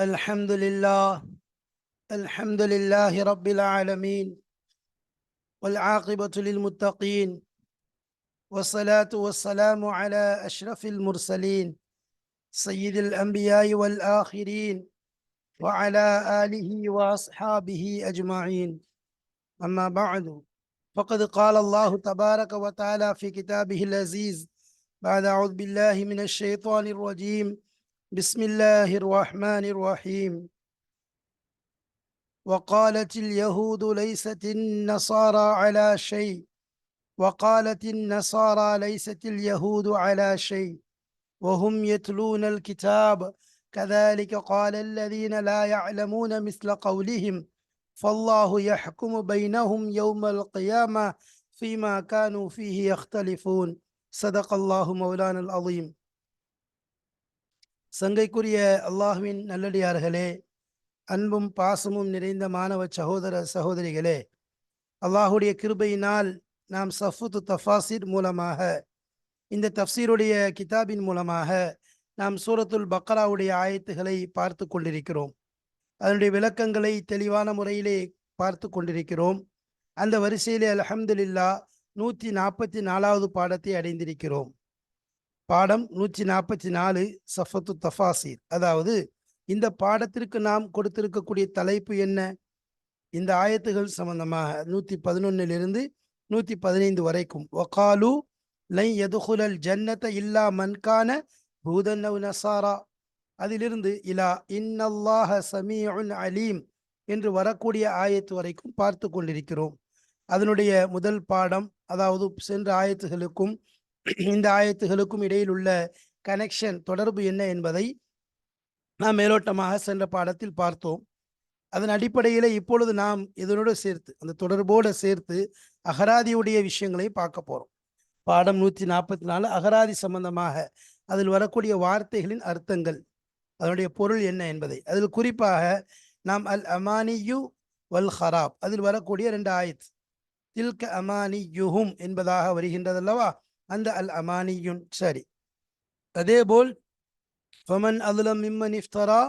الحمد لله الحمد لله رب العالمين والعاقبة للمتقين والصلاة والسلام على أشرف المرسلين سيد الأنبياء والآخرين وعلى آله وأصحابه أجمعين. أما بعد فقد قال الله تبارك وتعالى في كتابه العزيز بعد أعوذ بالله من الشيطان الرجيم بسم الله الرحمن الرحيم. وقالت اليهود ليست النصارى على شيء. وقالت النصارى ليست اليهود على شيء. وهم يتلون الكتاب. كذلك قال الذين لا يعلمون مثل قولهم. فالله يحكم بينهم يوم القيامة فيما كانوا فيه يختلفون. صدق الله مولانا العظيم. சங்கைக்குரிய அல்லாஹுவின் நல்லடியார்களே அன்பும் பாசமும் நிறைந்த மாணவ சகோதர சகோதரிகளே அல்லாஹுடைய கிருபையினால் நாம் சஃபுத்து தஃபாசிர் மூலமாக இந்த தஃசீருடைய கிதாபின் மூலமாக நாம் சூரத்துல் பக்ராவுடைய ஆயத்துகளை பார்த்து கொண்டிருக்கிறோம். அதனுடைய விளக்கங்களை தெளிவான முறையிலே பார்த்து கொண்டிருக்கிறோம். அந்த வரிசையிலே அலமதுல்லா நூற்றி நாற்பத்தி நாலாவது பாடத்தை அடைந்திருக்கிறோம். பாடம் நூற்றி நாற்பத்தி நாலு சஃபத்து தஃபாசீர். அதாவது இந்த பாடத்திற்கு நாம் கொடுத்திருக்கக்கூடிய தலைப்பு என்ன? இந்த ஆயத்துகள் சம்பந்தமாக நூற்றி பதினொன்னிலிருந்து நூற்றி பதினைந்து வரைக்கும். ஒகாலு லை எதுகுலல் ஜன்னத இல்லா மன்கான பூதன்னவ் நசாரா அதிலிருந்து இலா இன்னல்லாஹ சமீஉன் அலீம் என்று வரக்கூடிய ஆயத்து வரைக்கும் பார்த்து கொண்டிருக்கிறோம். அதனுடைய முதல் பாடம் அதாவது சென்ற ஆயத்துகளுக்கும் இந்த ஆயத்துகளுக்கும் இடையில் உள்ள கனெக்ஷன் தொடர்பு என்ன என்பதை நாம் மேலோட்டமாக சென்ற பாடத்தில் பார்த்தோம். அதன் அடிப்படையில் இப்பொழுது நாம் இதனோடு சேர்த்து அந்த தொடர்போடு சேர்த்து அகராதியுடைய விஷயங்களை பார்க்க போகிறோம் பாடம் நூற்றி நாற்பத்தி நாலு அகராதி சம்பந்தமாக அதில் வரக்கூடிய வார்த்தைகளின் அர்த்தங்கள் அதனுடைய பொருள் என்ன என்பதை. அதில் குறிப்பாக நாம் அல் அமானியு வல் ஹராப் அதில் வரக்கூடிய ரெண்டு ஆயத். தில்க அமானி யுஹும் என்பதாக வருகின்றதல்லவா? அந்த அல் அமானியுன் சரி. அதேபோல் ஃபமன் அதுலம் மிம்மன் இஃப்தரா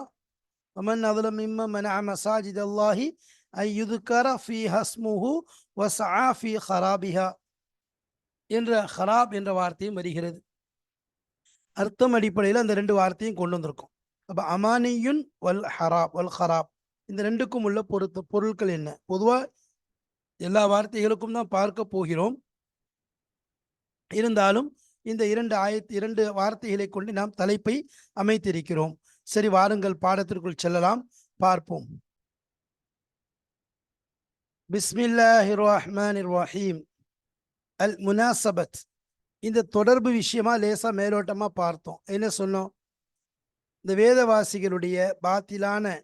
ஃபமன் அதுலம் மிம்ம மன மசாஜித் அல்லாஹி ஐ யுதுக்கர ஃபி ஹஸ்முஹு வஸ்ஆ ஃபி ஹராபிஹா என்ற ஹராப் என்ற வார்த்தையும் வருகிறது. அர்த்தம் அடிப்படையில் அந்த ரெண்டு வார்த்தையும் கொண்டு வந்திருக்கும். அப்போ அமானியுன் வல் ஹராப் வல் ஹராப் இந்த ரெண்டுக்கும் உள்ள பொருத்த பொருட்கள் என்ன? பொதுவாக எல்லா வார்த்தைகளுக்கும் தான் பார்க்க போகிறோம். இருந்தாலும் இந்த இரண்டு ஆயத் இரண்டு வார்த்தைகளை கொண்டு நாம் தலைப்பை அமைத்திருக்கிறோம். சரி வாருங்கள் பாடத்திற்குள் செல்லலாம். பார்ப்போம். பிஸ்மில்லாஹிர் ரஹ்மானிர் ரஹீம் அல் முனாசபத் இந்த தொடர்பு விஷயமா லேசா மேலோட்டமா பார்த்தோம். என்ன சொன்னோம்? இந்த வேதவாசிகளுடைய பாத்திலான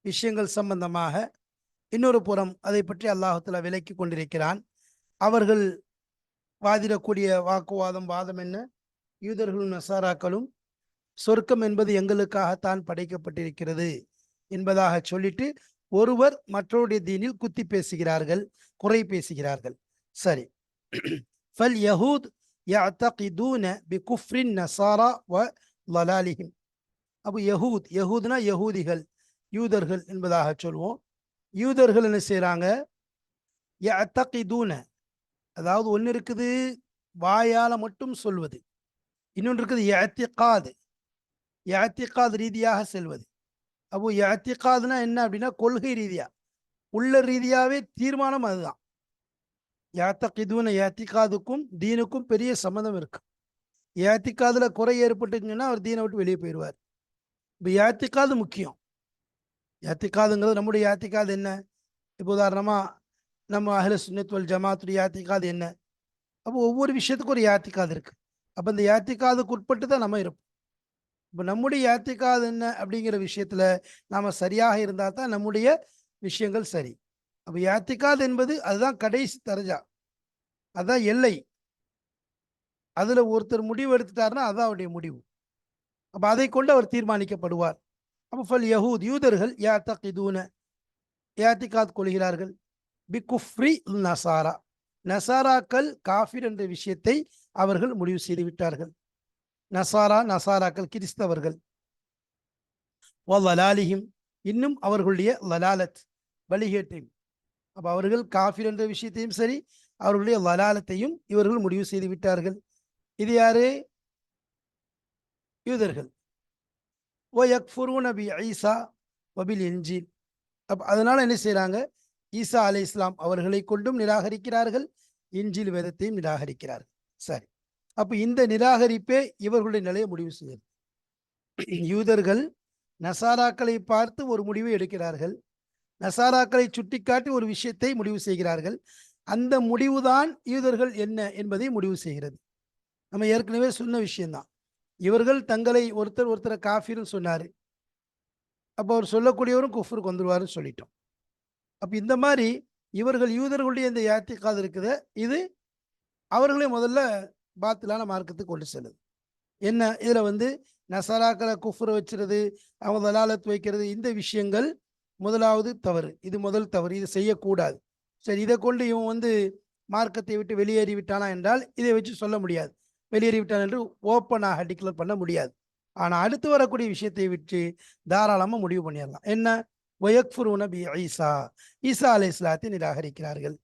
விஷயங்கள் சம்பந்தமாக இன்னொரு புறம் அதை பற்றி அல்லாஹத்துல விலக்கி கொண்டிருக்கிறான். அவர்கள் வாதிடக்கூடிய வாக்குவாதம் வாதம் என்ன யூதர்களும் நசாராக்களும் சொர்க்கம் என்பது எங்களுக்காகத்தான் படைக்கப்பட்டிருக்கிறது என்பதாக சொல்லிட்டு ஒருவர் மற்றவருடைய தீனில் குத்தி பேசுகிறார்கள் குறை பேசுகிறார்கள் சரி ஃபல் யஹூத் يعتقدون بكفر النصارى وضلالهم அப்போ யஹூத் யஹூத்னா யஹூதிகள் யூதர்கள் என்பதாக சொல்வோம் யூதர்கள் என்ன செய்கிறாங்க யத்தகிதூன அதாவது ஒன்று இருக்குது வாயால் மட்டும் சொல்வது. இன்னொன்று இருக்குது ஏத்திகாது ஏத்திகாது ரீதியாக செல்வது. அப்போ ஏத்திகாதுனா என்ன அப்படின்னா கொள்கை ரீதியாக உள்ள ரீதியாகவே தீர்மானம் அதுதான். யாத்தகிதூன ஏத்திகாதுக்கும் தீனுக்கும் பெரிய சம்மந்தம் இருக்கு. ஏத்திகாதுல குறை ஏற்பட்டுச்சுன்னா அவர் தீனை விட்டு வெளியே போயிடுவார் இப்போ ஏத்திகாது முக்கியம். ஏத்திகாதுங்கிறது நம்முடைய ஏத்திகாது என்ன? இப்போ உதாரணமாக நம்ம அஹ்ல சுன்னத்வல் ஜமாத்துடைய யாத்திக்காது என்ன? அப்போ ஒவ்வொரு விஷயத்துக்கும் ஒரு யாத்திக்காது இருக்கு. அப்போ இந்த யாத்திக்காதுக்கு உட்பட்டு தான் நம்ம இருப்போம். இப்போ நம்முடைய யாத்திக்காது என்ன அப்படிங்கிற விஷயத்துல நாம சரியாக இருந்தால் தான் நம்முடைய விஷயங்கள் சரி. அப்போ யாத்திக்காது என்பது அதுதான் கடைசி தரஜா. அதுதான் எல்லை. அதுல ஒருத்தர் முடிவு எடுத்துட்டாருன்னா அதுதான் அவருடைய முடிவு. அப்போ அதை கொண்டு அவர் தீர்மானிக்கப்படுவார். அப்போ ஃபல் யஹூத் யூதர்கள் யாத்தகிதூன யாத்திக்காத் கொள்கிறார்கள். பிகுஃப்ரி நசாரா நசாராக்கள் காஃபிர் என்ற விஷயத்தை அவர்கள் முடிவு செய்து விட்டார்கள் நசாரா நசாராக்கள் கிறிஸ்தவர்கள். லலாலிஹிம் இன்னும் அவர்களுடைய லலாலத் வழிகேட்டையும் அப்போ அவர்கள் காஃபிர் என்ற விஷயத்தையும் சரி அவர்களுடைய லலாலத்தையும் இவர்கள் முடிவு செய்து விட்டார்கள் இது யாரு? யூதர்கள். ஓ யக்ஃபுரு நபி ஐசா வபில் இன்ஜீல். அப்ப அதனால என்ன செய்கிறாங்க ஈசா அலி இஸ்லாம் அவர்களை கொண்டும் நிராகரிக்கிறார்கள் இஞ்சில் வேதத்தையும் நிராகரிக்கிறார்கள். சரி. அப்போ இந்த நிராகரிப்பே இவர்களுடைய நிலையை முடிவு செய்யுது. யூதர்கள் நசாராக்களை பார்த்து ஒரு முடிவை எடுக்கிறார்கள். நசாராக்களை சுட்டிக்காட்டி ஒரு விஷயத்தை முடிவு செய்கிறார்கள். அந்த முடிவுதான் யூதர்கள் என்ன என்பதை முடிவு செய்கிறது. நம்ம ஏற்கனவே சொன்ன விஷயம்தான். இவர்கள் தங்களை ஒருத்தர் ஒருத்தரை காஃபின்னு சொன்னார். அப்போ அவர் சொல்லக்கூடியவரும் குஃபருக்கு வந்துருவாருன்னு சொல்லிட்டோம். அப்போ இந்த மாதிரி இவர்கள் யூதர்களுடைய இந்த யாத்திக்காது இருக்குது. இது அவர்களே முதல்ல பாத்திலான மார்க்கத்துக்கு கொண்டு செல்லுது. என்ன? இதில் வந்து நசராக்களை குஃபுரை வச்சுறது அவங்க தலாலத்து வைக்கிறது இந்த விஷயங்கள் முதலாவது தவறு. இது முதல் தவறு. இது செய்யக்கூடாது. சரி இதை கொண்டு இவன் வந்து மார்க்கத்தை விட்டு வெளியேறி விட்டானா என்றால் இதை வச்சு சொல்ல முடியாது. வெளியேறி விட்டான் என்று ஓப்பனாக டிக்ளேர் பண்ண முடியாது. ஆனால் அடுத்து வரக்கூடிய விஷயத்தை விட்டு தாராளமாக முடிவு பண்ணிடலாம். என்ன? ஒயக்ஃபுரூன பி ஈசா. ஈசா அலை இஸ்லாத்தை நிராகரிக்கிறார்கள்.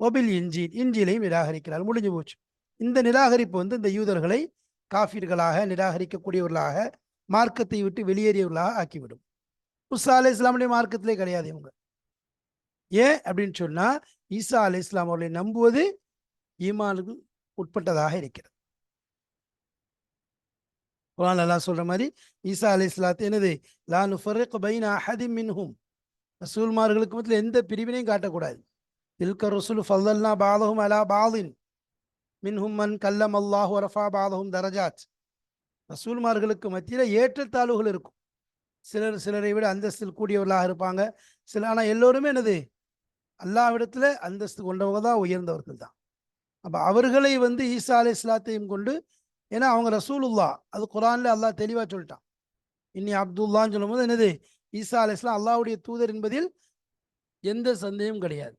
ஒபில் இன்ஜீல். இன்ஜீலையும் நிராகரிக்கிறார். முடிஞ்சு போச்சு. இந்த நிராகரிப்பு வந்து இந்த யூதர்களை காஃபிர்களாக நிராகரிக்கக்கூடியவர்களாக மார்க்கத்தை விட்டு வெளியேறியவர்களாக ஆக்கிவிடும். முசா அலை இஸ்லாமுடைய மார்க்கத்திலே கிடையாது இவங்க. ஏன் அப்படின்னு சொன்னா ஈசா அலை இஸ்லாம் அவர்களை நம்புவது ஈமானுக்கு உட்பட்டதாக இருக்கிறது. குரான் அல்லா சொல்ற மாதிரி ஈசா அலி இஸ்லாத்து என்னது? லானு ஃபர்ரிக் பைனா அஹதி மின்ஹும். ரசூல்மார்களுக்கு மத்தியில் எந்த பிரிவினையும் காட்டக்கூடாது தில்க ரசூல் ஃபல்லல்னா பாதகும் அலா பாதின் மின்ஹும் மன் கல்லம் அல்லாஹ் அரஃபா பாதகும் தரஜாத் ரசூல்மார்களுக்கு மத்தியில் ஏற்றத்தாழ்வுகள் இருக்கும் சிலர் சிலரை விட அந்தஸ்தில் கூடியவர்களாக இருப்பாங்க சில ஆனால் எல்லோருமே என்னது அல்லாவிடத்தில் அந்தஸ்து கொண்டவங்க தான் உயர்ந்தவர்கள் தான் அப்போ அவர்களை வந்து ஈசா அலை இஸ்லாத்தையும் கொண்டு ஏன்னா அவங்க ரசூலுல்லா அது குரான்ல அல்லாஹ் தெளிவாக சொல்லிட்டான் இன்னி அப்துல்லான்னு சொல்லும்போது என்னது ஈசா அலை இஸ்லாம் அல்லாவுடைய தூதர் என்பதில் எந்த சந்தேகமும் கிடையாது.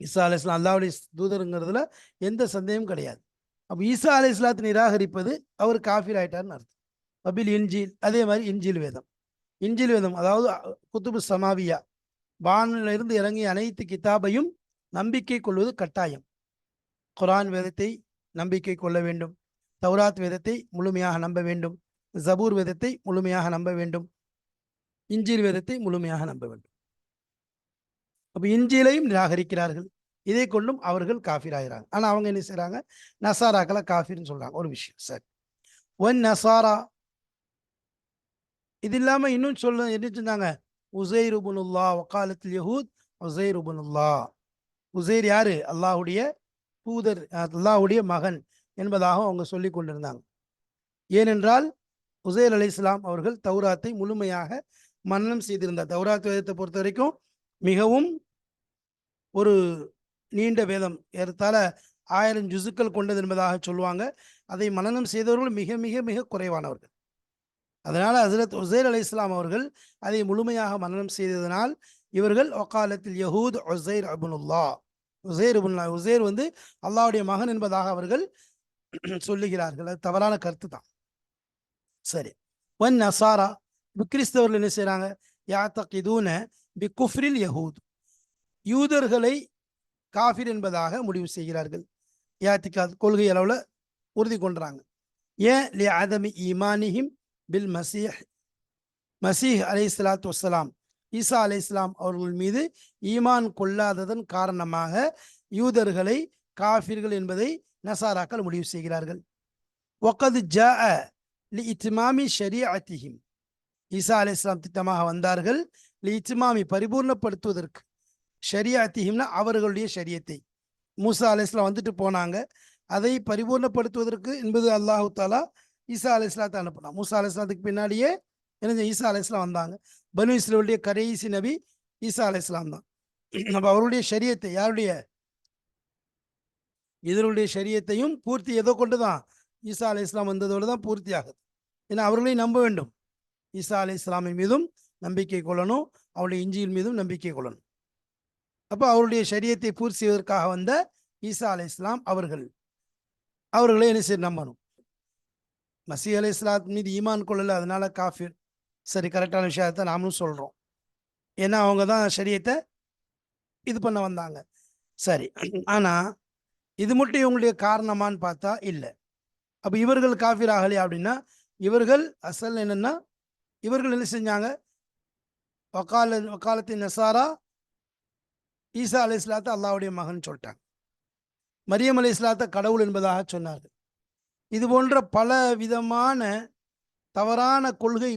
ஈசா அலை இஸ்லாம் அல்லாவுடைய தூதருங்கிறதுல எந்த சந்தேகமும் கிடையாது. அப்போ ஈசா அலி இஸ்லாத்தை நிராகரிப்பது அவர் காஃபிர் ஆயிட்டார்னு அர்த்தம். அபில் இன்ஜில் அதே மாதிரி இன்ஜில் வேதம். இன்ஜில் வேதம் அதாவது குத்துபு சமாவியா வானிலிருந்து இறங்கிய அனைத்து கிதாபையும் நம்பிக்கை கொள்வது கட்டாயம். குரான் வேதத்தை நம்பிக்கை கொள்ள வேண்டும். தௌராத் வேதத்தை முழுமையாக நம்ப வேண்டும். ஜபூர் வேதத்தை முழுமையாக நம்ப வேண்டும். இஞ்சில் வேதத்தை முழுமையாக நம்ப வேண்டும். அப்போ இஞ்சிலையும் நிராகரிக்கிறார்கள். இதை கொண்டும் அவர்கள் காஃபிராகிறாங்க ஆனா அவங்க என்ன செய்றாங்க? நசாராக்களை காஃபிர்னு சொல்றாங்க. ஒரு விஷயம். சரி. ஒன் நசாரா. இது இல்லாம இன்னும் சொல்ல என்ன சொன்னாங்க உசைர் உபனுல்லா வக்காலத்தில் யஹூத் உசைர் உபனுல்லா உசைர் யாரு? அல்லாஹ்வுடைய தூதர் அல்லாஹுடைய மகன் என்பதாக அவங்க சொல்லி கொண்டிருந்தாங்க. ஏனென்றால் உசைர் அலி இஸ்லாம் அவர்கள் தௌராத்தை முழுமையாக மன்னனம் செய்திருந்தார். தௌராத் வேதத்தை பொறுத்த வரைக்கும் மிகவும் ஒரு நீண்ட வேதம். ஏறத்தாழ ஆயிரம் ஜுசுக்கள் கொண்டது என்பதாக சொல்லுவாங்க. அதை மனநம் செய்தவர்கள் மிக மிக மிக குறைவானவர்கள். அதனால் ஹசரத் உசைர் அலி இஸ்லாம் அவர்கள் அதை முழுமையாக மனநம் செய்ததனால் இவர்கள் ஒக்காலத்தில் யஹூத் ஒசைர் அபுனுல்லா. உசேர் அபுல்லா உசைர் வந்து அல்லாவுடைய மகன் என்பதாக அவர்கள் சொல்லுகிறார்கள். அது தவறான கருத்து தான் சரி. ஒன் நசாரா இப்போ கிறிஸ்தவர்கள் என்ன செய்கிறாங்க யாத்தகிதூன பி குஃப்ரில் யஹூத். யூதர்களை காஃபிர் என்பதாக முடிவு செய்கிறார்கள். யாத்திகாத் கொள்கை அளவில் உறுதி கொண்டாங்க ஏன்? லி அதமி ஈமானிஹிம் பில் மசீஹ். மசீஹ் அலை சலாத்து வசலாம் ஈசா அலை இஸ்லாம் அவர்கள் மீது ஈமான் கொள்ளாததன் காரணமாக யூதர்களை காஃபிர்கள் என்பதை நசாராக்கள் முடிவு செய்கிறார்கள். ஒக்கது ஜ லி இத்மாமி ஷரீஅத்திஹிம். ஈசா அலை இஸ்லாம் திட்டமாக வந்தார்கள். லி பரிபூர்ணப்படுத்துவதற்கு ஷரியாத்திஹிம்னா அவர்களுடைய ஷரியத்தை. மூசா அலி இஸ்லாம் வந்துட்டு போனாங்க. அதை பரிபூர்ணப்படுத்துவதற்கு என்பது அல்லாஹு தாலா ஈசா அலி இஸ்லாத்தை அனுப்பினான். மூசா அலி இஸ்லாத்துக்கு பின்னாடியே என்ன ஈசா அலி இஸ்லாம் வந்தாங்க. பனு இஸ்ரேலுடைய கடைசி நபி ஈசா அலை இஸ்லாம் தான். அப்போ அவருடைய ஷரியத்தை யாருடைய? இதனுடைய ஷரியத்தையும் பூர்த்தி எதோ கொண்டு தான் ஈசா அலி இஸ்லாம் வந்ததோடு தான் பூர்த்தி ஆகுது ஏன்னா அவர்களையும் நம்ப வேண்டும். ஈசா அலை இஸ்லாமின் மீதும் நம்பிக்கை கொள்ளணும். அவருடைய இஞ்சியின் மீதும் நம்பிக்கை கொள்ளணும். அப்போ அவருடைய சரியத்தை பூர்த்தி செய்வதற்காக வந்த ஈசா அலை இஸ்லாம் அவர்கள் அவர்களை என்ன செய்ய நம்பணும்? மசீ அலை இஸ்லாம் மீது ஈமான் கொள்ளலை அதனால காஃபிர். சரி கரெக்டான விஷயத்தை நாமளும் சொல்கிறோம் ஏன்னா அவங்க தான் சரியத்தை இது பண்ண வந்தாங்க. சரி ஆனால் இது மட்டும் இவங்களுடைய காரணமான்னு பார்த்தா இல்லை. அப்போ இவர்கள் காஃபிர் ஆகலையா அப்படின்னா இவர்கள் அசல் என்னென்னா இவர்கள் என்ன செஞ்சாங்க? வக்கால வக்காலத்தின் நெசாரா ஈசா அலி இஸ்லாத்தை அல்லாவுடைய மகன் சொல்லிட்டாங்க. மரியம் அலி இஸ்லாத்தை கடவுள் என்பதாக சொன்னார்கள் இது போன்ற பல விதமான தவறான கொள்கை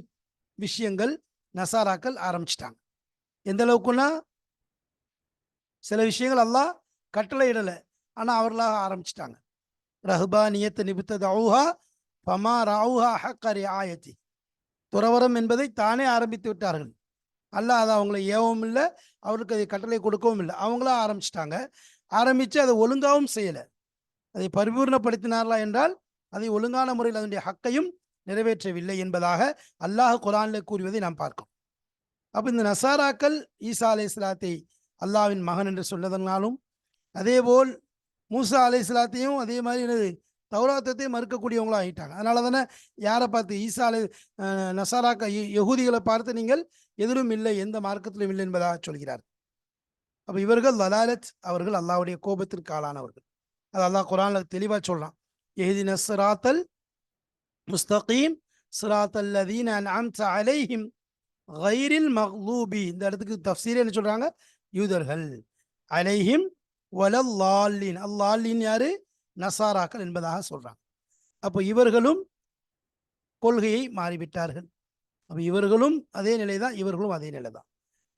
விஷயங்கள் நசாராக்கள் ஆரம்பிச்சிட்டாங்க. எந்த அளவுக்குன்னா? சில விஷயங்கள் அல்லாஹ் கட்டளை இடலை ஆனால் அவர்களாக ஆரம்பிச்சிட்டாங்க. ரஹ்பா நியத்த நிபுத்தது அவுஹா பமா ராவுஹா ஹக்கரி ஆயத்தி துறவரம் என்பதை தானே ஆரம்பித்து விட்டார்கள். அல்லாஹ் அதை அவங்கள ஏவவும் இல்லை அவருக்கு அதை கட்டளை கொடுக்கவும் இல்லை. அவங்களா ஆரம்பிச்சிட்டாங்க. ஆரம்பித்து அதை ஒழுங்காகவும் செய்யலை. அதை பரிபூர்ணப்படுத்தினார்களா என்றால் அதை ஒழுங்கான முறையில் அதனுடைய ஹக்கையும் நிறைவேற்றவில்லை என்பதாக அல்லாஹ் குரானில் கூறுவதை நாம் பார்க்கிறோம். அப்போ இந்த நசாராக்கள் ஈசா அலை இஸ்லாத்தை அல்லாவின் மகன் என்று சொன்னதனாலும் அதேபோல் மூசா அலை இஸ்லாத்தையும் அதே மாதிரி எனது தௌராத்தத்தை மறுக்கக்கூடியவங்களும் ஆகிட்டாங்க அதனால தானே யாரை பார்த்து ஈசா நசாராக்க யகுதிகளை பார்த்து நீங்கள் எதிரும் இல்லை எந்த மார்க்கத்திலும் இல்லை என்பதாக சொல்கிறார். அப்போ இவர்கள் லலாலத் அவர்கள் அல்லாஹ்வுடைய கோபத்திற்கு ஆளானவர்கள். அது அல்லாஹ் குரானில் தெளிவாக சொல்கிறான் எஹிதின சிராத்தல் முஸ்தகீம் சிராத்தல் லதீன அலைஹிம் கைரில் மஹூபி இந்த இடத்துக்கு தஃசீர் என்ன சொல்கிறாங்க யூதர்கள். அலைஹிம் வலல்லாலின். அல்லாலின் யாரு? நசாராக்கள் என்பதாக சொல்றாங்க. அப்போ இவர்களும் கொள்கையை மாறிவிட்டார்கள். அப்போ இவர்களும் அதே நிலை தான் இவர்களும் அதே நிலை தான்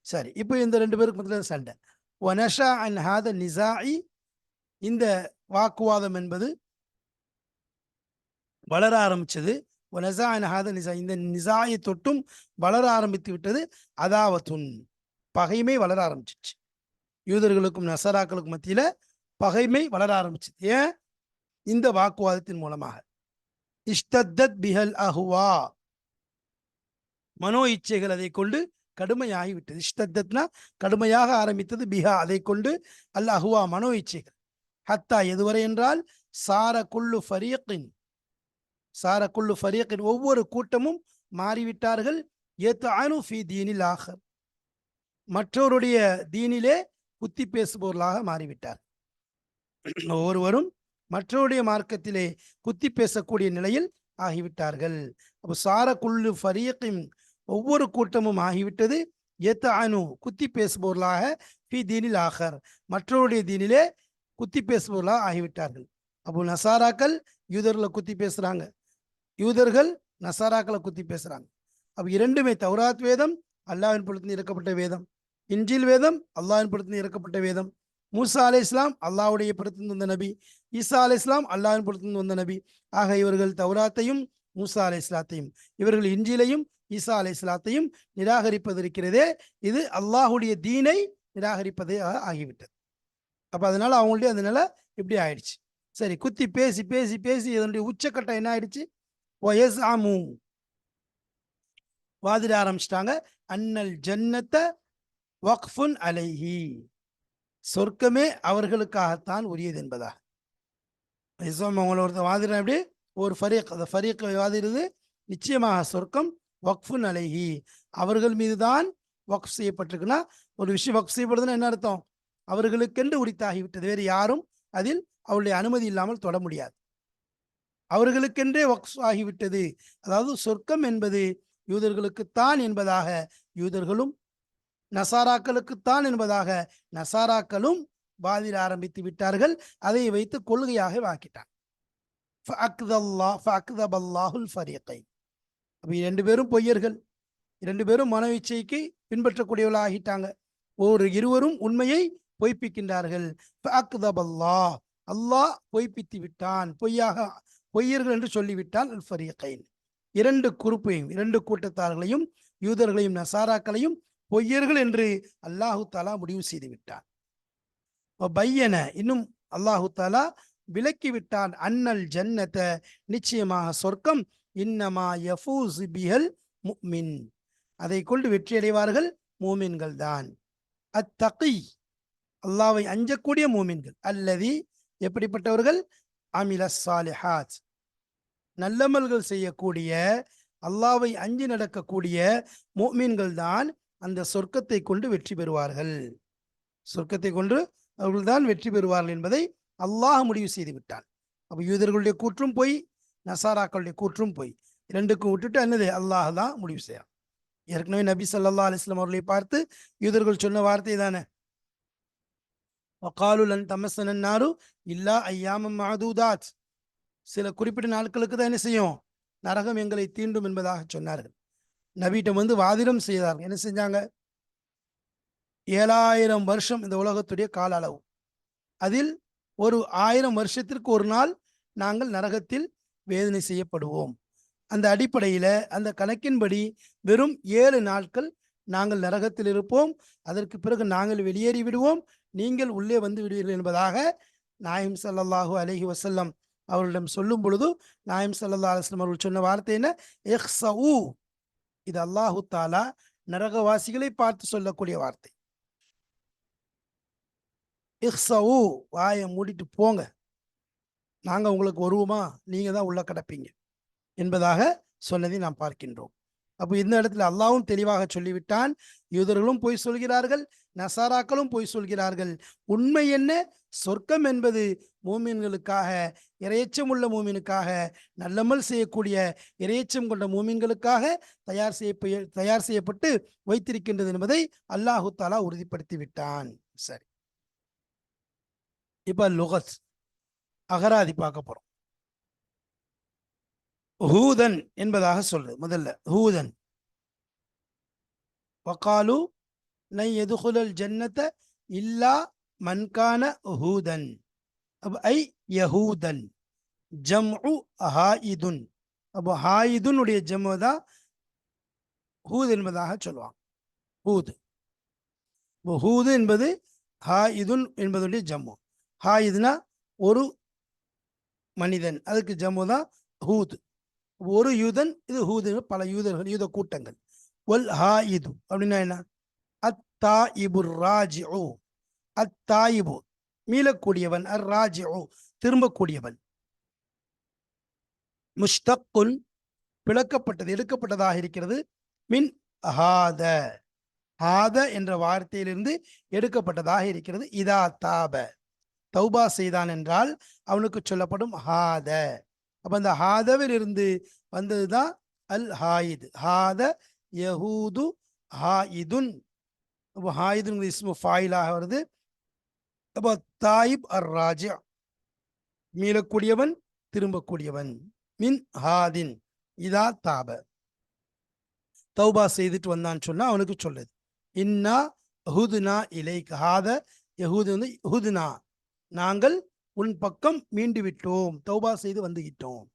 சரி இப்போ இந்த ரெண்டு பேருக்கு மத்தியில் சண்டை. ஒனஷா அன் ஹாத நிசாஇ இந்த வாக்குவாதம் என்பது வளர ஆரம்பிச்சது. ஒனசா அன் ஹாத நிசா இந்த நிசாயை தொட்டும் வளர ஆரம்பித்து விட்டது. அதாவத்துன் பகைமை வளர ஆரம்பிச்சிச்சு. யூதர்களுக்கும் நசராக்களுக்கும் மத்தியில பகைமை வளர ஆரம்பிச்சது. ஏன்? இந்த வாக்குவாதத்தின் மூலமாக. இஷ்டத்தத் பிஹல் அஹுவா. மனோ இச்சைகள் அதை கொண்டு கடுமையாகி விட்டது. இஷ்டத்தத்னா கடுமையாக ஆரம்பித்தது பிஹா. அதை கொண்டு அல் அஹுவா மனோ இச்சைகள். ஹத்தா எதுவரை என்றால் சார குல்லு ஃபரியக்கின் சார குல்லு ஃபரியக்கின் ஒவ்வொரு கூட்டமும் மாறிவிட்டார்கள். ஏத்தானு ஃபி தீனில் ஆகர். மற்றவருடைய தீனிலே புத்தி பேசுபவர்களாக மாறிவிட்டார் ஒவ்வொருவரும் மற்றவருடைய மார்க்கத்திலே குத்தி பேசக்கூடிய நிலையில் ஆகிவிட்டார்கள். அப்போ சார குல்லு ஃபரியக்கின் ஒவ்வொரு கூட்டமும் ஆகிவிட்டது. ஏத்த அனு குத்தி பேசுபவர்களாக ஃபி தீனில் ஆகர். மற்றவருடைய தீனிலே குத்தி பேசுபவர்களாக ஆகிவிட்டார்கள். அப்போ நசாராக்கள் யூதர்களை குத்தி பேசுறாங்க. யூதர்கள் நசாராக்களை குத்தி பேசுறாங்க. அப்போ இரண்டுமே தௌராத் வேதம் அல்லாவின் பொழுது இறக்கப்பட்ட வேதம். இன்ஜில் வேதம் அல்லாவின் பொழுது இறக்கப்பட்ட வேதம். மூசா அலை இஸ்லாம் அல்லாவுடைய பொறுத்து வந்த நபி ஈசா அலை இஸ்லாம் அல்லாவின் பொறுத்து வந்த நபி. ஆக இவர்கள் தௌராத்தையும் மூசா அலை இஸ்லாத்தையும் இவர்கள் இஞ்சிலையும் ஈசா அலை இஸ்லாத்தையும் நிராகரிப்பது இருக்கிறதே இது அல்லாஹுடைய தீனை நிராகரிப்பதே ஆகிவிட்டது. அப்போ அதனால அவங்களுடைய அதனால இப்படி ஆயிடுச்சு. சரி குத்தி பேசி பேசி பேசி இதனுடைய உச்சக்கட்டம் என்ன ஆயிடுச்சு? ஒயசாமு வாதிட ஆரம்பிச்சிட்டாங்க. அன்னல் ஜன்னத்தை வக்ஃபுன் அலைஹி. சொர்க்கமே அவர்களுக்காகத்தான் உரியது என்பதாக இஸ்லாம் அவங்கள ஒருத்தர் வாதிடுறேன் அப்படி ஒரு ஃபரீக் அந்த ஃபரீக் வாதிடுது நிச்சயமாக சொர்க்கம் வக்ஃபு அலைஹி. அவர்கள் மீது தான் வக்ஃப் செய்யப்பட்டிருக்குன்னா ஒரு விஷயம் வக்ஃப் செய்யப்படுதுன்னா என்ன அர்த்தம்? அவர்களுக்கென்று உரித்தாகிவிட்டது. வேறு யாரும் அதில் அவருடைய அனுமதி இல்லாமல் தொட முடியாது. அவர்களுக்கென்றே வக்ஃப் ஆகிவிட்டது. அதாவது சொர்க்கம் என்பது யூதர்களுக்குத்தான் என்பதாக யூதர்களும் நசாராக்களுக்குத்தான் என்பதாக நசாராக்களும் வாதிட ஆரம்பித்து விட்டார்கள். அதை வைத்து கொள்கையாக வாக்கிட்டாங்க ஃபஅக்தல்லா- இரண்டு பேரும் பொய்யர்கள். இரண்டு பேரும் மன இச்சைக்கு பின்பற்றக்கூடியவர்களாக ஆகிட்டாங்க ஒரு இருவரும் உண்மையை பொய்ப்பிக்கின்றார்கள். ஃபஅக்தபல்லாஹ். அல்லாஹ் பொய்ப்பித்து விட்டான். பொய்யாக பொய்யர்கள் என்று சொல்லிவிட்டான் அல் ஃபரீகைன். இரண்டு குறுப்பையும் இரண்டு கூட்டத்தார்களையும் யூதர்களையும் நசாராக்களையும் பொய்யர்கள் என்று அல்லாஹு தாலா முடிவு செய்து விட்டான். பையன இன்னும் அல்லாஹு தாலா விலக்கி விட்டான். அன்னல் ஜன்னத்தை நிச்சயமாக சொர்க்கம். இன்னமா யஃபூஸ் பிஹல் அதை கொண்டு வெற்றியடைவார்கள் மூமின்கள் தான் அத்தகி அல்லாவை அஞ்சக்கூடிய மூமின்கள் அல்லது எப்படிப்பட்டவர்கள்? அமில சாலிஹாத். நல்லமல்கள் செய்யக்கூடிய அல்லாவை அஞ்சு நடக்கக்கூடிய மோமீன்கள் தான் அந்த சொர்க்கத்தை கொண்டு வெற்றி பெறுவார்கள். சொர்க்கத்தை கொண்டு அவர்கள்தான் வெற்றி பெறுவார்கள் என்பதை அல்லாஹ் முடிவு செய்து விட்டான். அப்போ யூதர்களுடைய கூற்றும் போய் நசாராக்களுடைய கூற்றும் போய் இரண்டுக்கும் விட்டுட்டு என்னது? அல்லாஹ் தான் முடிவு செய்யறான். ஏற்கனவே நபி சல்லா அலிஸ்லாம் அவர்களை பார்த்து யூதர்கள் சொன்ன வார்த்தை தானே? வகாலுலன் தமசனன் நாரு இல்லா ஐயாமம் மாதூதாத். சில குறிப்பிட்ட நாட்களுக்கு தான் என்ன செய்யும்? நரகம் எங்களை தீண்டும் என்பதாக சொன்னார்கள். நபியிடம் வந்து வாதிடம் செய்தார்கள். என்ன செஞ்சாங்க? ஏழாயிரம் வருஷம் இந்த உலகத்துடைய கால அளவு. அதில் ஒரு ஆயிரம் வருஷத்திற்கு ஒரு நாள் நாங்கள் நரகத்தில் வேதனை செய்யப்படுவோம். அந்த அடிப்படையில் அந்த கணக்கின்படி வெறும் ஏழு நாட்கள் நாங்கள் நரகத்தில் இருப்போம். அதற்கு பிறகு நாங்கள் வெளியேறி விடுவோம். நீங்கள் உள்ளே வந்து விடுவீர்கள் என்பதாக நாயம் ஸல்லல்லாஹு அலஹி வசல்லம் அவர்களிடம் சொல்லும் பொழுது நாயம் சல்லா அலுவலம் அவர்கள் சொன்ன வார்த்தை என்ன? இஹ்ஸஉ இது அல்லாஹு தாலா நரகவாசிகளை பார்த்து சொல்லக்கூடிய வார்த்தை. இஹ்ஸஉ வாயை மூடிட்டு போங்க. நாங்க உங்களுக்கு வருவோமா? நீங்கள் தான் உள்ள கிடப்பீங்க. என்பதாக சொன்னதை நாம் பார்க்கின்றோம். அப்போ இந்த இடத்துல அல்லாவும் தெளிவாக சொல்லிவிட்டான். யூதர்களும் போய் சொல்கிறார்கள் நசாராக்களும் போய் சொல்கிறார்கள். உண்மை என்ன? சொர்க்கம் என்பது மூமின்களுக்காக இரையச்சம் உள்ள மூமினுக்காக நல்லமல் செய்யக்கூடிய இரையச்சம் கொண்ட மூமின்களுக்காக தயார் செய்ய தயார் செய்யப்பட்டு வைத்திருக்கின்றது என்பதை அல்லாஹு தாலா உறுதிப்படுத்தி விட்டான் சரி. இப்ப லுகத் அகராதி பார்க்க போறோம். ஹூதன் என்பதாக சொல்றது முதல்ல. ஹூதன். வக்காலு நை எதுகுலல் ஜன்னத்தை இல்லா மன்கான ஹூதன். அப்போ ஐ யஹூதன். ஜம்உ ஹாயிதுன். அப்போ ஹாயிதுனுடைய ஜம்மு தான் ஹூத் என்பதாக சொல்லுவாங்க. ஹூத். இப்போ ஹூது என்பது ஹாயிதுன் என்பதுடைய ஜம்மு. ஹாயிதுனா ஒரு மனிதன். அதுக்கு ஜம்மு தான் ஹூத். ஒரு யூதன் இது ஹூது பல யூதர்கள் யூத கூட்டங்கள். ஒல் ஹா இது அப்படின்னா என்ன? அத்தா இபு ராஜி ஓ அத்தாயிபு மீளக்கூடியவன் அர் ராஜி ஓ திரும்பக்கூடியவன். முஷ்தக்குன் பிளக்கப்பட்டது எடுக்கப்பட்டதாக இருக்கிறது. மின் ஹாத ஹாத என்ற வார்த்தையிலிருந்து எடுக்கப்பட்டதாக இருக்கிறது. இதா தாப. தௌபா செய்தான் என்றால் அவனுக்கு சொல்லப்படும் ஹாத. அப்போ அந்த ஹாதவில் இருந்து வந்ததுதான் அல் ஹாயித். ஹாத யஹூது ஹாயிதுன். அப்போ ஹாயிதுன் இஸ்மு ஃபாயிலாக வருது. அப்போ தாயிப் அர் ராஜா மீளக்கூடியவன் திரும்பக்கூடியவன். மின் ஹாதின். இதா தாப. தௌபா செய்துட்டு வந்தான்னு சொன்னால் அவனுக்கு சொல்லுது. இன்னா ஹுதுனா இலைக் ஹாத யஹூது வந்து ஹுதுனா. நாங்கள் உன் பக்கம் மீண்டு விட்டோம் தௌபா செய்து வந்து விட்டோம்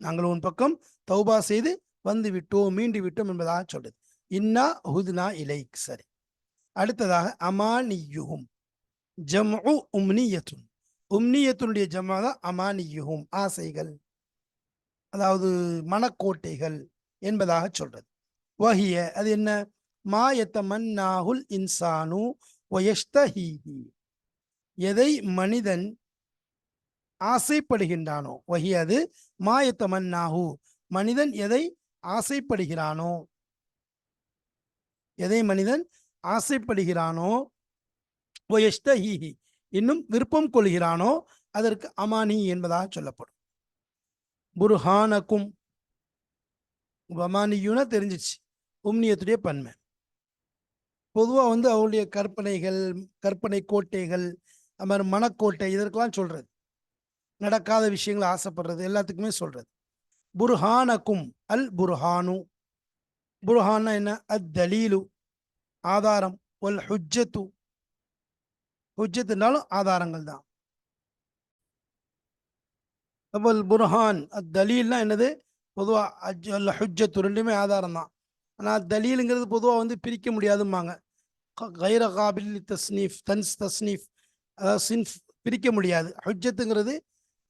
நாங்கள் உன் பக்கம் தௌபா செய்து வந்து விட்டோம் மீண்டு விட்டோம் என்பதாக சொல்றது. இன்னா ஹுதுனா இலைக். சரி. அடுத்ததாக அமானியுகும் ஜம்உ உம்னியத்துன். உம்னியத்துனுடைய ஜம்மா தான் அமானியுகும் ஆசைகள். அதாவது மனக்கோட்டைகள் என்பதாக சொல்றது. வஹிய அது என்ன? மா யத்தமன்னாஹுல் இன்சானு வயஷ்தஹீஹி. எதை மனிதன் ஆசைப்படுகின்றானோ வகி அது மாயத்தமன்னாஹு. மனிதன் எதை ஆசைப்படுகிறானோ எதை மனிதன் ஆசைப்படுகிறானோ வயஷ்தஹீஹி இன்னும் விருப்பம் கொள்கிறானோ அதற்கு அமானி என்பதாக சொல்லப்படும். புர்ஹானக்கும் வமானியுன தெரிஞ்சிச்சு உம்னியத்துடைய பன்மை. பொதுவாக வந்து அவருடைய கற்பனைகள் கற்பனை கோட்டைகள் அது மாதிரி மனக்கோட்டை இதற்கெல்லாம் சொல்றது. நடக்காத விஷயங்களை ஆசைப்படுறது எல்லாத்துக்குமே சொல்றது. புர்ஹானக்கும் அல் புர்ஹானு. புர்ஹானா என்ன? அத் தலீலு. ஆதாரம். ஒல் ஹுஜ்ஜத்து. ஹுஜ்ஜத்துனாலும் ஆதாரங்கள் தான். அப்போ புர்ஹான். அத் தலீல்னா என்னது? பொதுவாக அஜ் அல்ல ஹுஜ்ஜத்து ரெண்டுமே ஆதாரம் தான். ஆனால் தலீலுங்கிறது பொதுவாக வந்து பிரிக்க முடியாதும்பாங்க. கைர காபில் தஸ்னீஃப் தன்ஸ் தஸ்னீஃப். அதாவது சின்ஃப் பிரிக்க முடியாது. ஹுஜத்துங்கிறது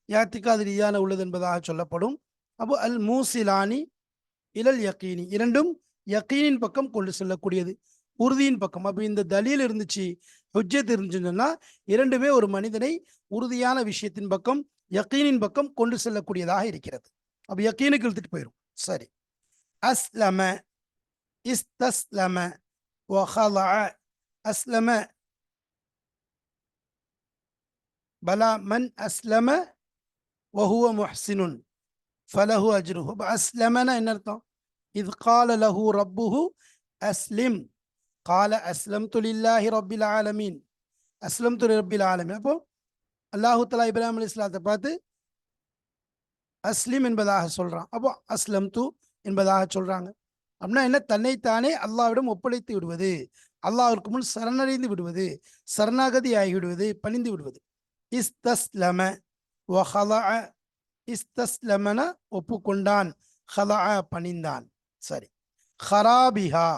யாத்திக்கு ரீதியான உள்ளது என்பதாக சொல்லப்படும். அப்போ அல் மூசிலானி இலல் யக்கீனி இரண்டும் யக்கீனின் பக்கம் கொண்டு செல்லக்கூடியது. உறுதியின் பக்கம். அப்போ இந்த தலியில் இருந்துச்சு ஹுஜ்ஜத் இருந்துச்சுன்னு சொன்னால் இரண்டுமே ஒரு மனிதனை உறுதியான விஷயத்தின் பக்கம் யக்கீனின் பக்கம் கொண்டு செல்லக்கூடியதாக இருக்கிறது. அப்போ யக்கீனுக்கு இழுத்துட்டு போயிடும் சரி. அஸ்லம இஸ்தஸ்லம ஒஹலா அஸ்லம பலா மன் அஸ்லம வஹுவ முஹ்சினுன் ஃபலஹு அஜ்ருஹு. அஸ்லமனா என்ன அர்த்தம்? இது கால லஹு ரப்புஹு அஸ்லிம். கால அஸ்லம் துலில்லாஹி ரப்பில் ஆலமீன். அஸ்லம் துலி ரப்பில் ஆலமீன். அப்போ அல்லாஹு தலா இப்ராஹிம் அலி இஸ்லாத்தை பார்த்து அஸ்லிம் என்பதாக சொல்கிறான் அப்போ அஸ்லம் து என்பதாக சொல்கிறாங்க அப்படின்னா என்ன? தன்னைத்தானே அல்லாவிடம் ஒப்படைத்து விடுவது அல்லாவிற்கு முன் சரணடைந்து விடுவது சரணாகதி ஆகிவிடுவது பணிந்து விடுவது. இஸ்தஸ்லம வஹலஅ இஸ்தஸ்லமன ஒப்புக்கொண்டான் ஹலஅ பணிந்தான் சரி ஹராபிஹா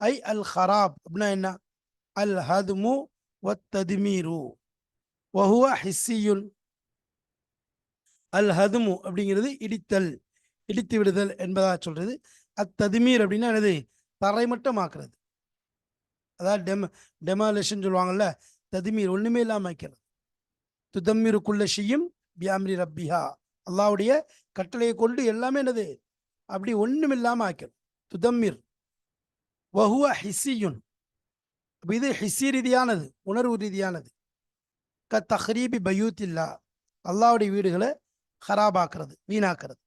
ஐ அல் ஹராப் அப்படின்னா என்ன அல் ஹதுமு வத்ததுமீரு வஹுவ ஹிஸ்ஸியுன் அல் ஹதுமு அப்படிங்கிறது இடித்தல் இடித்து விடுதல் என்பதாக சொல்றது அத்ததுமீர் அப்படின்னா என்னது தரைமட்டமாக்குறது அதாவது டெம டெமாலேஷன் சொல்லுவாங்கல்ல ததுமீர் ஒன்றுமே இல்லாமல் வைக்கிறது துதம்மிருக்குள்ள ஷியும் பியாம்ரி ரப்பிஹா. அல்லாவுடைய கட்டளையை கொண்டு எல்லாமே என்னது? அப்படி ஒன்றும் இல்லாமல் ஆக்கிறது துதம்மிர். வஹுவ ஹிசியுன் இது ஹிசி ரீதியானது உணர்வு ரீதியானது. க தஹ்ரீபி பயூத்தில்லா. அல்லாவுடைய வீடுகளை ஹராபாக்குறது வீணாக்குறது.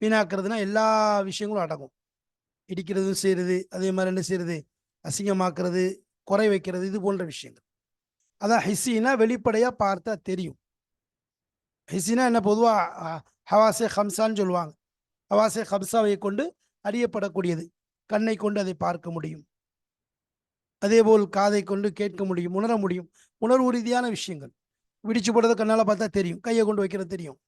வீணாக்குறதுனா எல்லா விஷயங்களும் அடங்கும். இடிக்கிறதும் செய்யறது அதே மாதிரி என்ன செய்யறது அசிங்கமாக்குறது குறை வைக்கிறது இது போன்ற விஷயங்கள். அதான் ஹிசினா வெளிப்படையா பார்த்தா தெரியும். ஹிசினா என்ன பொதுவா ஹவாசே ஹம்சான்னு சொல்லுவாங்க. ஹவாசே ஹம்சாவை கொண்டு அறியப்படக்கூடியது. கண்ணை கொண்டு அதை பார்க்க முடியும். அதேபோல் காதை கொண்டு கேட்க முடியும் உணர முடியும். உணர்வு ரீதியான விஷயங்கள். விடிச்சு போடுறத கண்ணால பார்த்தா தெரியும். கையை கொண்டு வைக்கிறது தெரியும்.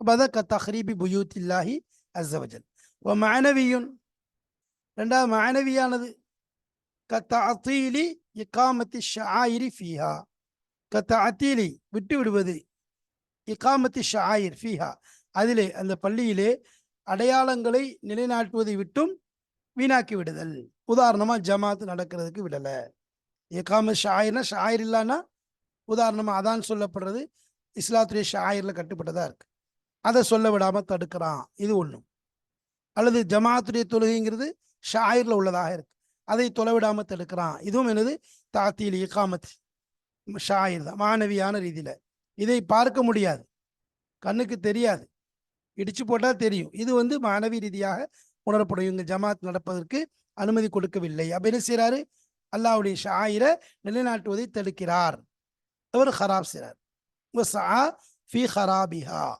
அப்ப அதான் க தஹ்ரீபி புயூத்தில்லாஹி அஸ்ஸவஜல். வ மாணவியுன் ரெண்டாவது மாணவியானது க தஅத்தீலி இக்காமத்தி ஷாயிரி ஃபீஹா. கத்த அத்தீலி விட்டு விடுவது இக்காமத்தி ஷாயிர் ஃபீஹா. அதிலே அந்த பள்ளியிலே அடையாளங்களை நிலைநாட்டுவதை விட்டும் வீணாக்கி விடுதல் உதாரணமாக ஜமாத் நடக்கிறதுக்கு விடலை. இக்காம ஷாயிர்னா ஷாயிர் இல்லைன்னா உதாரணமாக அதான் சொல்லப்படுறது இஸ்லாத்துடைய ஷாயிரில் கட்டுப்பட்டதாக இருக்கு. அதை சொல்ல விடாமல் தடுக்கிறான். இது ஒன்றும் அல்லது ஜமாத்துடைய தொழுகைங்கிறது ஷாயிரில் உள்ளதாக இருக்கு. அதை தொலைவிடாமல் தடுக்கிறான். இதுவும் என்னது? தாத்தியில் இக்காமத் ஷாயிர் தான் மாணவியான ரீதியில. இதை பார்க்க முடியாது. கண்ணுக்கு தெரியாது. இடிச்சு போட்டால் தெரியும். இது வந்து மாணவி ரீதியாக உணரப்படும். இவங்க ஜமாத் நடப்பதற்கு அனுமதி கொடுக்கவில்லை. அப்ப என்ன செய்றாரு? அல்லாவுடைய ஷாயிரை நிலைநாட்டுவதை தடுக்கிறார். அவர் ஹராப் செய்றார். ஃபி ஹராபிஹா.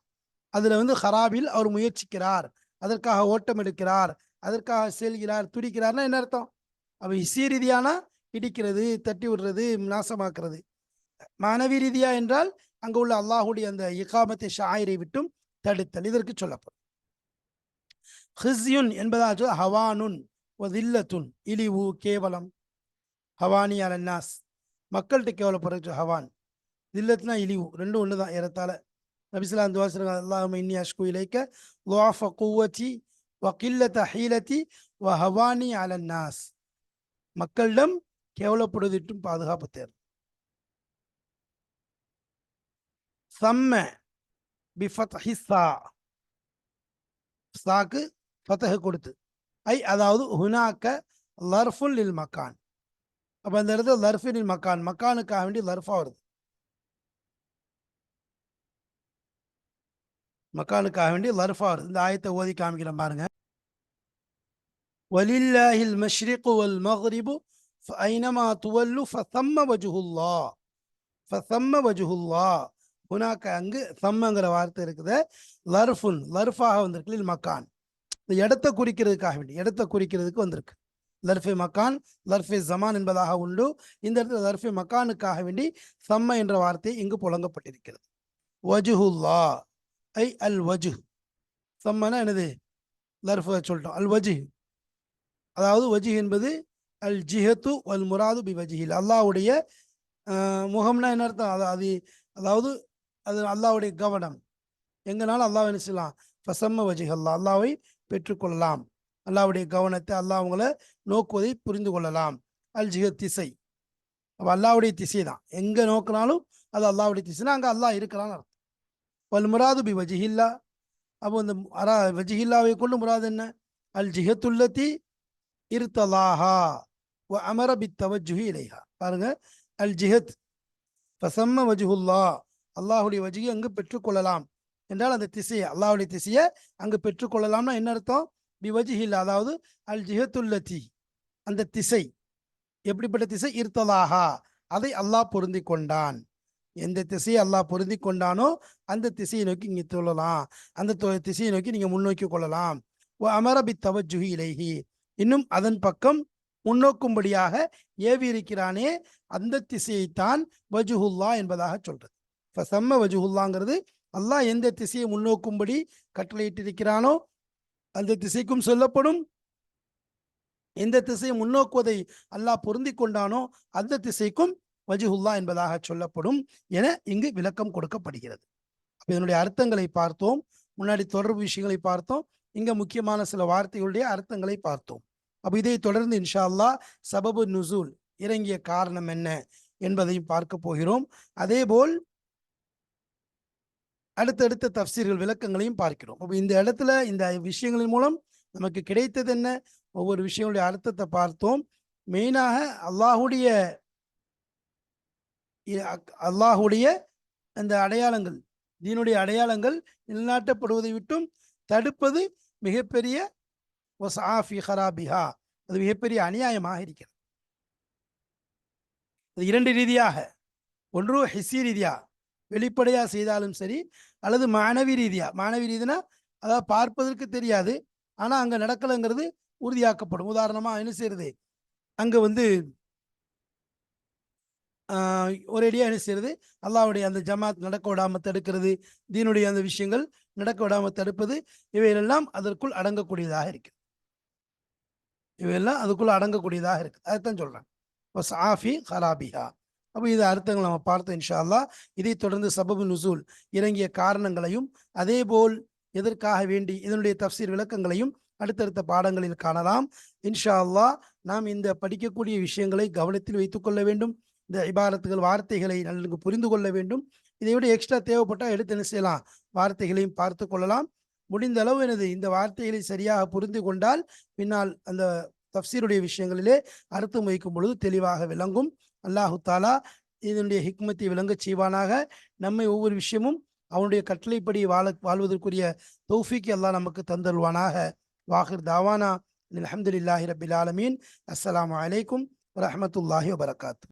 அதுல வந்து ஹராபில் அவர் முயற்சிக்கிறார். அதற்காக ஓட்டம் எடுக்கிறார். அதற்காக செல்கிறார் துடிக்கிறார்னா என்ன அர்த்தம்? அப்ப இசை ரீதியானா இடிக்கிறது தட்டி விடுறது நாசமாக்குறது. மாணவி ரீதியா என்றால் அங்கு உள்ள அல்லாஹுடைய அந்த இகாமத்தை ஷாயிரை விட்டும் தடுத்தல். இதற்கு சொல்லப்படும். ஹிஸ்யுன் என்பதாச்சு ஹவானுன் ஒதில்லத்துன் இழிவு கேவலம். ஹவானி அலன்னாஸ் மக்கள்கிட்ட கேவலப்படுறது ஹவான். தில்லத்துனா இழிவு ரெண்டும் ஒன்று தான் ஏறத்தால நபிசுலா அந்த துவாசிரம் அல்லாஹ் இன்னி அஷ்கு இலைக்க லுஆஃப குவத்தி வகில்லத ஹீலத்தி வ ஹவானி அலன்னாஸ் மக்களிடம் கேவலப்படுவதிட்டும் பாதுகாப்பு தேர் சம்ம பிஃபத் சா. சாக்கு ஃபத்தஹ் கொடுத்து. ஐ அதாவது ஹுனாக்க லர்ஃபுல் லில் மக்கான். அப்போ அந்த இடத்துல லர்ஃபின் மக்கான். மக்கானுக்காக வேண்டி லர்ஃபா வருது. மக்கானுக்காக வேண்டி லர்ஃபா வருது. இந்த ஆயத்தை ஓதி காமிக்கிறேன் பாருங்க. ولله المشرق والمغرب فأينما تولوا فثم وجه الله فثم وجه الله ஹுனாக்க அங்கு சம்மங்கிற வார்த்தை இருக்குது லர்ஃபுன் லர்ஃபாக வந்திருக்கு லில் மக்கான் இந்த இடத்தை குறிக்கிறதுக்காக வேண்டி இடத்தை குறிக்கிறதுக்கு வந்திருக்கு லர்ஃபே மக்கான் லர்ஃபே ஜமான் என்பதாக உண்டு இந்த இடத்துல லர்ஃபே மக்கானுக்காக வேண்டி சம்ம என்ற வார்த்தை இங்கு புழங்கப்பட்டிருக்கிறது வஜுஹுல்லா ஐ அல் வஜு சம்மனா என்னது லர்ஃப சொல்லிட்டோம் அல் வஜு அதாவது வஜி என்பது அல் ஜிஹத்து அல் முராது பி வஜிஹில். அல்லாஹ்வுடைய முகம்னா என்ன அர்த்தம்? அது அது அதாவது அது அல்லாவுடைய கவனம். எங்கனாலும் அல்லாஹ் என்ன செய்யலாம்? ஃபசம்ம வஜிஹல்லா அல்லாவை பெற்றுக்கொள்ளலாம். அல்லாவுடைய கவனத்தை அல்லாஹ் அவங்கள நோக்குவதை புரிந்து கொள்ளலாம். அல் ஜிஹத் திசை. அப்போ அல்லாவுடைய திசை தான். எங்கே நோக்கினாலும் அது அல்லாவுடைய திசைனா அங்கே அல்லாஹ் இருக்கிறான்னு அர்த்தம். வல் முராது பி வஜிஹில்லா. அப்போ இந்த அரா வஜிஹில்லாவை கொண்டு முராது என்ன? அல் ஜிஹத்துல்லதி இருத்தலாஹா வ அமர பித்தவஜுஹி இலைஹா. பாருங்க அல் ஜிஹத். பசம்ம வஜுஹுல்லா. அல்லாஹுடைய வஜுகி அங்கு பெற்றுக்கொள்ளலாம். என்றால் அந்த திசையை அல்லாஹுடைய திசையை அங்கு பெற்றுக்கொள்ளலாம்னா என்ன அர்த்தம்? பி வஜிஹில் அதாவது அல் ஜிஹத்துல்லதி. அந்த திசை. எப்படிப்பட்ட திசை? இருத்தலாஹா அதை அல்லாஹ் பொருந்தி கொண்டான். எந்த திசையை அல்லாஹ் பொருந்தி கொண்டானோ அந்த திசையை நோக்கி இங்கே தொழலாம் அந்த திசையை நோக்கி நீங்கள் முன்னோக்கி கொள்ளலாம். வ அமர தவஜுஹி இலைஹி. இன்னும் அதன் பக்கம் முன்னோக்கும்படியாக ஏவி இருக்கிறானே அந்த திசையைத்தான் வஜுஹுல்லா என்பதாக சொல்றது. செம்ம வஜுஹுல்லாங்கிறது அல்லாஹ் எந்த திசையை முன்னோக்கும்படி கட்டளையிட்டிருக்கிறானோ அந்த திசைக்கும் சொல்லப்படும். எந்த திசையை முன்னோக்குவதை அல்லாஹ் பொருந்தி கொண்டானோ அந்த திசைக்கும் வஜுஹுல்லா என்பதாக சொல்லப்படும் என இங்கு விளக்கம் கொடுக்கப்படுகிறது. அப்போ இதனுடைய அர்த்தங்களை பார்த்தோம் முன்னாடி தொடர்பு விஷயங்களை பார்த்தோம். இங்க முக்கியமான சில வார்த்தைகளுடைய அர்த்தங்களை பார்த்தோம். அப்போ இதை தொடர்ந்து இன்ஷா அல்லாஹ் சபபு நுசூல் இறங்கிய காரணம் என்ன என்பதையும் பார்க்க போகிறோம். அதே போல் அடுத்தடுத்த தப்சீர்கள் விளக்கங்களையும் பார்க்கிறோம். அப்போ இந்த இடத்துல இந்த விஷயங்களின் மூலம் நமக்கு கிடைத்தது என்ன? ஒவ்வொரு விஷயங்களுடைய அர்த்தத்தை பார்த்தோம். மெயினாக அல்லாஹுடைய அக்- அல்லாஹுடைய அந்த அடையாளங்கள் தீனுடைய அடையாளங்கள் நிலைநாட்டப்படுவதை விட்டும் தடுப்பது மிகப்பெரிய ஒசாஃபி ஹராபிஹா. அது மிகப்பெரிய அநியாயமாக இருக்கிறது. அது இரண்டு ரீதியாக. ஒன்று ஹிசி ரீதியா வெளிப்படையாக செய்தாலும் சரி அல்லது மாணவி ரீதியா. மாணவி ரீதினா அதாவது பார்ப்பதற்கு தெரியாது ஆனால் அங்கே நடக்கலைங்கிறது உறுதியாக்கப்படும். உதாரணமாக என்ன செய்யறது அங்கே வந்து ஒரேடியாக என்ன செய்யறது? அல்லாவுடைய அந்த ஜமாத் நடக்க விடாமல் தடுக்கிறது தீனுடைய அந்த விஷயங்கள் நடக்க விடாமல் தடுப்பது இவையெல்லாம் அதற்குள் அடங்கக்கூடியதாக இருக்கு. இவையெல்லாம் அதுக்குள்ள அடங்கக்கூடியதாக இருக்கு. அதைத்தான் சொல்றேன் ஆஃபி ஹராபிஹா அப்போ இது அர்த்தங்கள் நம்ம பார்த்தோம் இன்ஷா அல்லாஹ் இதைத் தொடர்ந்து சபபு நுசூல் இறங்கிய காரணங்களையும் அதே போல் எதற்காக வேண்டி இதனுடைய தப்சீர் விளக்கங்களையும் அடுத்தடுத்த பாடங்களில் காணலாம். இன்ஷா அல்லாஹ் நாம் இந்த படிக்கக்கூடிய விஷயங்களை கவனத்தில் வைத்துக்கொள்ள வேண்டும். இந்த இபாரத்துகள் வார்த்தைகளை நன்கு புரிந்து கொள்ள வேண்டும். இதை விட எக்ஸ்ட்ரா தேவைப்பட்டால் எடுத்து என்ன செய்யலாம்? வார்த்தைகளையும் பார்த்து கொள்ளலாம். முடிந்த அளவு எனது இந்த வார்த்தைகளை சரியாக புரிந்து கொண்டால் பின்னால் அந்த தஃப்சீருடைய விஷயங்களிலே அர்த்தம் வைக்கும் பொழுது தெளிவாக விளங்கும். அல்லாஹு தாலா இதனுடைய ஹிக்மத்தை விளங்கச் செய்வானாக. நம்மை ஒவ்வொரு விஷயமும் அவனுடைய கட்டளைப்படி வாழ வாழ்வதற்குரிய தௌஃபிக்கு எல்லாம் நமக்கு தந்தருவானாக வாஹிர் தாவானா. அலமதுல்லாஹி ரபில் ஆலமீன். அஸ்லாம் அலைக்கும் வரமத்துல்லாஹி வபரகாத்து